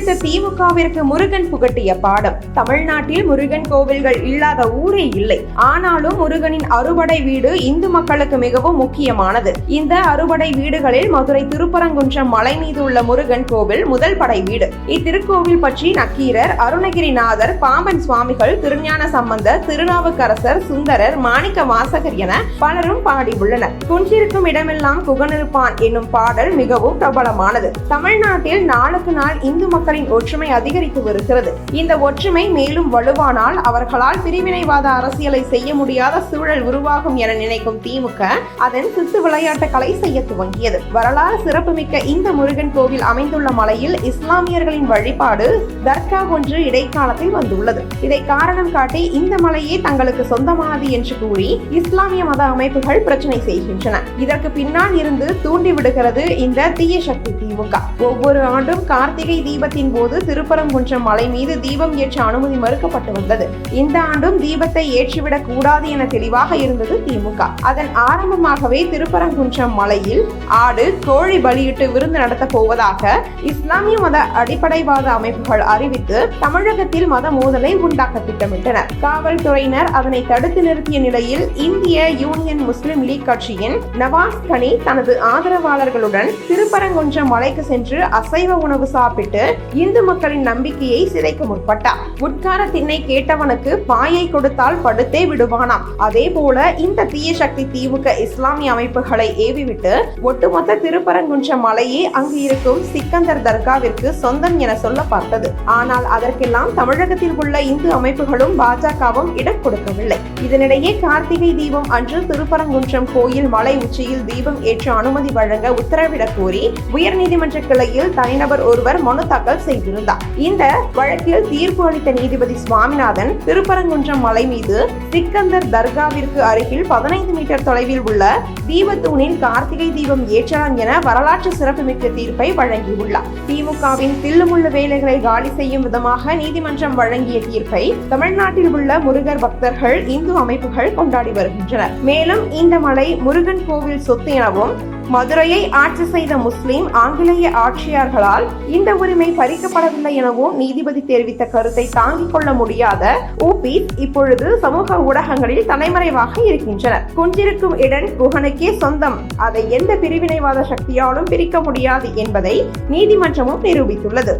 கொந்தளித்த திமுகவிற்கு முருகன் புகட்டிய பாடம். தமிழ்நாட்டில் முருகன் கோவில்கள் இல்லாத ஊரே இல்லை. ஆனாலும் முருகனின் அறுபடை வீடு இந்து மக்களுக்கு மிகவும் முக்கியமானது. இந்த அறுபடை வீடுகளில் மதுரை திருப்பரங்குன்றம் மலை மீது உள்ள முருகன் கோவில் முதல் படை வீடு. இத்திருக்கோவில் பற்றி நக்கீரர் அருணகிரிநாதர் பாம்பன் சுவாமிகள் திருஞான சம்பந்தர் திருநாவுக்கரசர் சுந்தரர் மாணிக்க வாசகர் என பலரும் பாடியுள்ளனர். குன்றிருக்கும் இடமெல்லாம் குகனிருப்பான் என்னும் பாடல் மிகவும் பிரபலமானது. தமிழ்நாட்டில் நாளுக்கு நாள் இந்து மக்கள் மக்களின் ஒற்றுமை அதிகரித்து வருகிறது. இந்த ஒற்றுமை மேலும் வலுவானால் அவர்களால் பிரிவினைவாத அரசியலை செய்ய முடியாத சூழல் உருவாகும் என நினைக்கும் திமுக அதன் சித்து விளையாட்டுகளை செய்ய துவங்கியது. வரலாறு சிறப்புமிக்க இந்த முருகன் கோவில் அமைந்துள்ள மலையில் இஸ்லாமியர்களின் வழிபாடு தர்கா ஒன்று இடைக்காலத்தில் வந்துள்ளது. இதை காரணம் காட்டி இந்த மலையே தங்களுக்கு சொந்தமானது என்று கூறி இஸ்லாமிய மத அமைப்புகள் பிரச்சனை செய்கின்றன. இதற்கு பின்னால் இருந்து தூண்டி விடுகிறது இந்த தீய சக்தி திமுக. ஒவ்வொரு ஆண்டும் கார்த்திகை தீபத்தின் போது திருப்பரங்குன்றம் மலை மீது தீபம் ஏற்ற அனுமதி மறுக்கப்பட்டு வந்தது இந்த ஆண்டும் தீபத்தை ஏற்றிவிடக் கூடாது என தெளிவாக இருந்தது திமுக. அதன் ஆரம்பமாகவே திருப்பரங்குன்றம் மலையில் ஆடு கோழி பலியிட்டு விருந்து நடத்த போவதாக இஸ்லாமிய மத அடிப்படைவாத அமைப்புகள் அறிவித்து தமிழகத்தில் மத மோதலை உண்டாக்க திட்டமிட்டனர் காவல்துறையினர் அதனை தடுத்து நிறுத்திய நிலையில் இந்திய யூனியன் முஸ்லிம் லீக் கட்சியின் நவாஸ் கனி தனது ஆதரவாளர்களுடன் திருப்பரங்குன்றம் மலைக்கு சென்று அசைவ உணவு சாப்பிட்டு இந்து மக்களின் நம்பிக்கையை சிதைக்க முற்பட்டார். உட்கார திண்ணை கேட்டவனுக்கு பாயை கொடுத்தால் படுத்தே விடுவானாம். அதே போல இந்த தீய சக்தி திமுக இஸ்லாமிய அமைப்புகளை ஏவிவிட்டு ஒட்டுமொத்த திருப்பரங்குன்றம் மலையே அங்கு இருக்கும் சிக்கந்தர் தர்காவிற்கு சொந்தம் என சொல்ல பார்த்தது ஆனால் அதற்கெல்லாம் தமிழகத்தில் உள்ள இந்து அமைப்புகளும் பாஜகவும் இடம் கொடுக்கவில்லை. இதனிடையே கார்த்திகை தீபம் அன்று திருப்பரங்குன்றம் கோயில் மலை உச்சியில் தீபம் ஏற்ற அனுமதி வழங்க உத்தரவிடக் கோரி உயர்நீதிமன்ற கிளையில் தனிநபர் ஒருவர் மனு தாக்கல் செய்திருந்தார். இந்த வழக்கில் தீர்ப்பு அளித்த நீதிபதி சுவாமிநாதன் திருப்பரங்குன்றம் மலை மீது சிக்கந்தர் தர்காவிற்கு அருகில் பதினைந்து மீட்டர் தொலைவில் உள்ள தீபத்தூணில் கார்த்திகை தீபம் ஏற்றலாம் என வரலாற்று சிறப்புமிக்க தீர்ப்பை வழங்கியுள்ளார். திமுகவின் தில்லுமுள்ளு வேலைகளை காலி செய்யும் விதமாக நீதிமன்றம் வழங்கிய தீர்ப்பை தமிழ்நாட்டில் உள்ள முருகர் பக்தர்கள் இந்து அமைப்புகள் கொண்டாடி வருகின்றனர். மேலும் இந்த மலை முருகன் கோவில் சொத்து எனவும் மதுரையை ஆட்சி செய்த முஸ்லிம் ஆங்கிலேய ஆட்சியாளர்களால் இந்த உரிமை பறிக்கப்படவில்லை எனவும் நீதிபதி தெரிவித்த கருத்தை தாங்கிக் கொள்ள முடியாத ஊபிஸ் இப்பொழுது சமூக ஊடகங்களில் தலைமறைவாக இருக்கின்றனர். குஞ்சிருக்கும் இடன் குகனுக்கே சொந்தம். அதை எந்த பிரிவினைவாத சக்தியாலும் பிரிக்க முடியாது என்பதை நீதிமன்றமும் நிரூபித்துள்ளது.